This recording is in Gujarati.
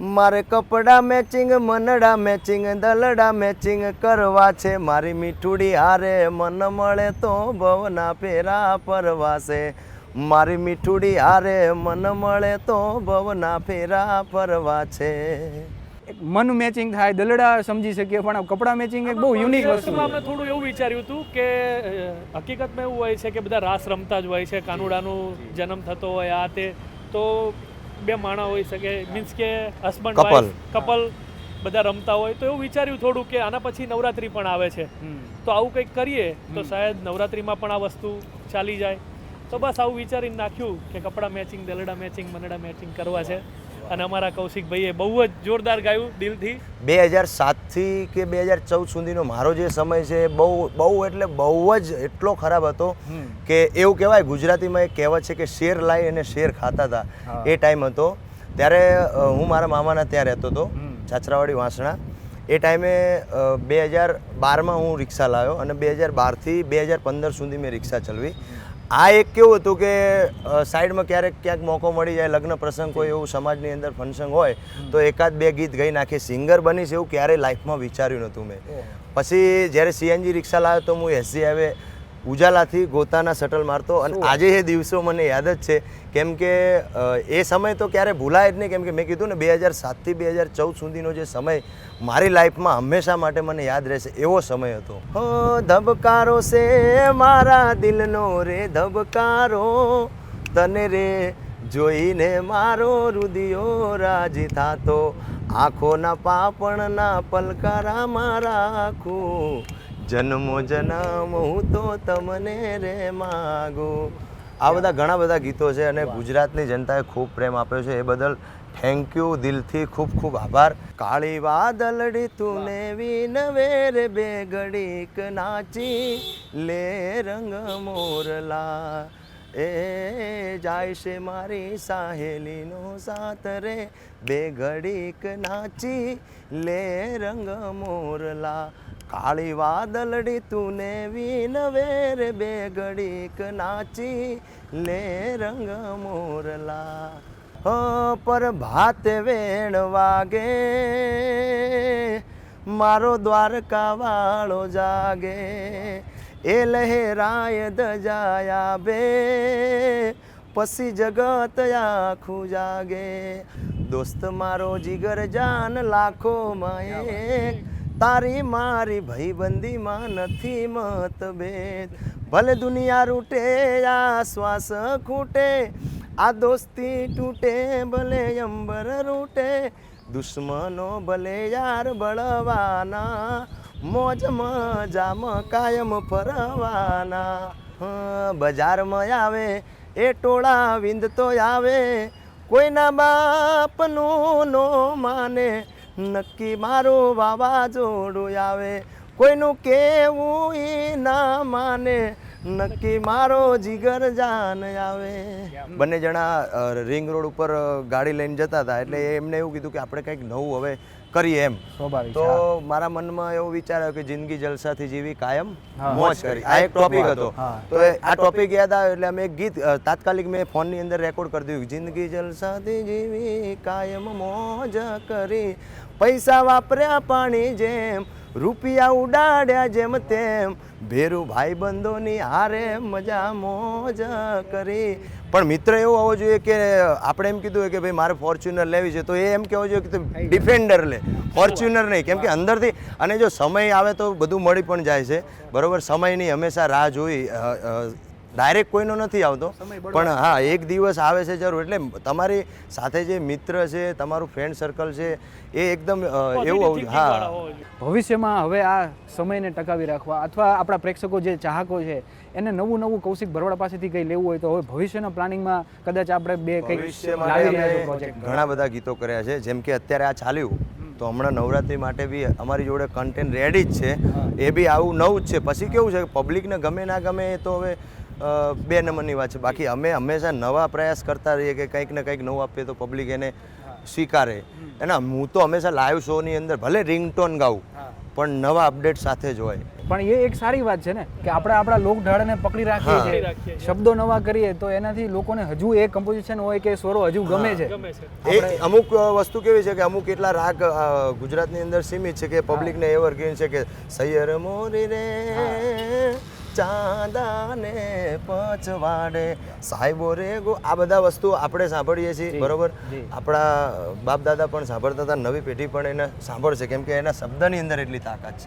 મારે કપડા મેચિંગ મનડા મેચિંગ દલડા મેચિંગ કરવા છે. મારી મીઠુડી હારે મન મળે તો ભવના ફેરા પરવાશે મારી મીઠુડી હારે મન મળે તો ભવના ફેરા પરવા છે મન મેચિંગ થાય દલડા સમજી શકીએ પણ આ કપડાં મેચિંગ એક બહુ યુનિક વસ્તુ અમે થોડું એવું વિચાર્યું હતું કે હકીકતમાં એવું હોય છે કે બધા રાસ રમતા જ હોય છે. કાનુડાનું જન્મ થતો હોય આ તે. તો બે માણા હોઈ શકે મીન્સ કે હસબન્ડ કપલ કપલ બધા રમતા હોય તો એવું વિચાર્યું થોડું કે આના પછી નવરાત્રી પણ આવે છે. તો આવું કંઈક કરીએ તો શાયદ નવરાત્રીમાં પણ આ વસ્તુ ચાલી જાય. તો બસ આવું વિચારીને નાખ્યું કે કપડાં મેચિંગ દલડા મેચિંગ મનડા મેચિંગ કરવા છે. અને અમારા કૌશિકભાઈએ બહુ જ જોરદાર ગાયું દિલથી. બે હજાર સાતથી કે બે હજાર ચૌદ સુધીનો મારો જે સમય છે બહુ બહુ એટલે બહુ જ એટલો ખરાબ હતો કે એવું કહેવાય ગુજરાતીમાં એક કહેવત છે કે શેર લાવી અને શેર ખાતા હતા. એ ટાઈમ હતો. ત્યારે હું મારા મામાના ત્યાં રહેતો હતો છાછરાવાડી વાંસણા. એ ટાઈમે બે હજાર બારમાં હું રિક્ષા લાવ્યો અને બે હજાર બારથી બે હજાર પંદર સુધી મેં રિક્ષા ચલાવી. આ એક કેવું હતું કે સાઈડમાં ક્યારેક ક્યાંક મોકો મળી જાય લગ્ન પ્રસંગ કોઈ એવું સમાજની અંદર ફંક્શન હોય તો એકાદ બે ગીત ગાઈ નાખી. સિંગર બનીશ એવું ક્યારેય લાઈફમાં વિચાર્યું નહોતું મેં. પછી જ્યારે સીએનજી રિક્ષા લાવ્યો તો હું એસજી હાઈવે ઉજાલાથી ગોતાના શટલ મારતો અને આજે એ દિવસો મને યાદ જ છે કેમ કે એ સમય તો ક્યારે ભૂલાય જ નહીં કેમ કે મેં કીધું ને બે હજાર સાતથી બે હજાર ચૌદ સુધીનો જે સમય મારી લાઈફમાં હંમેશા માટે મને યાદ રહેશે એવો સમય હતો. હો ધબકારો છે મારા દિલનો રે ધબકારો તને રે જોઈને મારો રુદિયો રાજી થાતો. આંખોના પાપણના પલકારા મારા રાખું જન્મો જન્મ, હું તો તમને રે માગો. આ બધા ઘણા બધા ગીતો છે અને ગુજરાતની જનતાએ ખૂબ પ્રેમ આપ્યો છે. એ બદલ થેન્ક યુ દિલથી ખૂબ ખૂબ આભાર. કાળી વાદળડી તુને વિનવે રે બે ઘડીક નાચી. લે રંગ મોરલા, એ જાય છે મારી સાહેલીનો સાથ રે. બે ઘડીક નાચી, લે રંગ મોરલા કાળી વાદળડી તુને વિનવે રે બે ઘડીક નાચી લે રંગ મોરલા. હો પર ભાત વેણ વાગે મારો દ્વારકા વાળો જાગે. એ લહેરાય દજાયા બે પછી જગત આખું જાગે. દોસ્ત મારો જીગર જાન લાખોમાં એક તારી મારી ભાઈબંધીમાં નથી મતભેદ. ભલે દુનિયા રૂટે આ શ્વાસ ખૂટે, આ દોસ્તી તૂટે, ભલે અંબર રૂટે. દુશ્મનો ભલે યાર બળવાના, મોજ મજામાં કાયમ ફરવાના. બજારમાં આવે, એ ટોળા વિંદતો આવે. કોઈના બાપનું નો માને નક્કી મારું વાવાઝોડું આવે. કોઈનું કેવું એ ના માને. નક્કી મારો જીગર જાન આવે. બંને જણા રિંગ રોડ ઉપર ગાડી લઈને જતા હતા એટલે એમને એવું કીધું કે આપણે કંઈક નવું હવે કરીએ એમ. તો મારા મનમાં એવો વિચાર આવ્યો કે જિંદગી જલસાથી જીવી કાયમ મોજ કરી. આ એક ટોપિક હતો. તો આ ટોપિક યાદ આવ્યો એટલે અમે એક ગીત તાત્કાલિક મેં ફોનની અંદર રેકોર્ડ કરી દીધું. જિંદગી જલસાથી જીવી કાયમ મોજ કરી. પૈસા વાપર્યા પાણી જેમ રૂપિયા ઉડાડ્યા જેમ તેમ. ભેરું ભાઈબંધોની હારે મજા મોજ કરી. પણ મિત્ર એવો હોવો જોઈએ કે આપણે એમ કીધું હોય કે ભાઈ મારે ફોર્ચ્યુનર લેવી છે તો એ એમ કહેવો જોઈએ કે ડિફેન્ડર લે. ફોર્ચ્યુનર નહીં કેમ કે અંદરથી અને જો સમય આવે તો બધું મળી પણ જાય છે. બરાબર સમયની હંમેશા રાહ જોઈ ડાયરેક્ટ કોઈનો નથી આવતો. પણ હા એક દિવસ આવે છે જરૂર. એટલે તમારી સાથે જે મિત્ર છે તમારું ફ્રેન્ડ સર્કલ છે એ એકદમ એવું હા. ભવિષ્યમાં હવે આ સમયને ટકાવી રાખવા અથવા આપણા પ્રેક્ષકો જે ચાહકો છે એને નવું નવું કૌશિક ભરવાડ પાસેથી કંઈ લેવું હોય તો હવે ભવિષ્યના પ્લાનિંગમાં કદાચ આપણે બે કંઈક ઘણા બધા ગીતો કર્યા છે. જેમ કે અત્યારે આ ચાલ્યું તો હમણાં નવરાત્રી માટે બી અમારી જોડે કન્ટેન્ટ રેડી જ છે. એ બી આવું નવું જ છે. પછી કેવું છે પબ્લિકને ગમે ના ગમે એ તો હવે બે નંબરની વાત છે. બાકી અમે હંમેશા નવા પ્રયાસ કરતા રહીએ કે કંઈક ને કંઈક નવું આપીએ તો પબ્લિક એને સ્વીકારે. એના હું તો હંમેશા લાઈવ શોની અંદર ભલે રિંગટોન ગાઉં પણ નવા અપડેટ સાથે જ હોય. પણ એ એક સારી વાત છે ને કે આપણે આપણા લોક ઢાળને પકડી રાખીએ છીએ. શબ્દો નવા કરીએ તો એનાથી લોકોને હજુ એ કમ્પોઝિશન હોય કે સ્વરો હજુ ગમે છે. ગમે એ અમુક વસ્તુ કેવી છે કે અમુક એટલા રાગ ગુજરાતની અંદર સીમિત છે કે પબ્લિકને એવરગ્રીન છે કે સૈયર મોરી રે ચાંદાને પચવાડે સાહેબો રે ગો આ બધા વસ્તુ આપણે સાંભળીએ છીએ બરોબર? આપણા બાપ દાદા પણ સાંભળતા હતા નવી પેઢી પણ એને સાંભળશે કેમ કે એના શબ્દની અંદર એટલી તાકાત છે.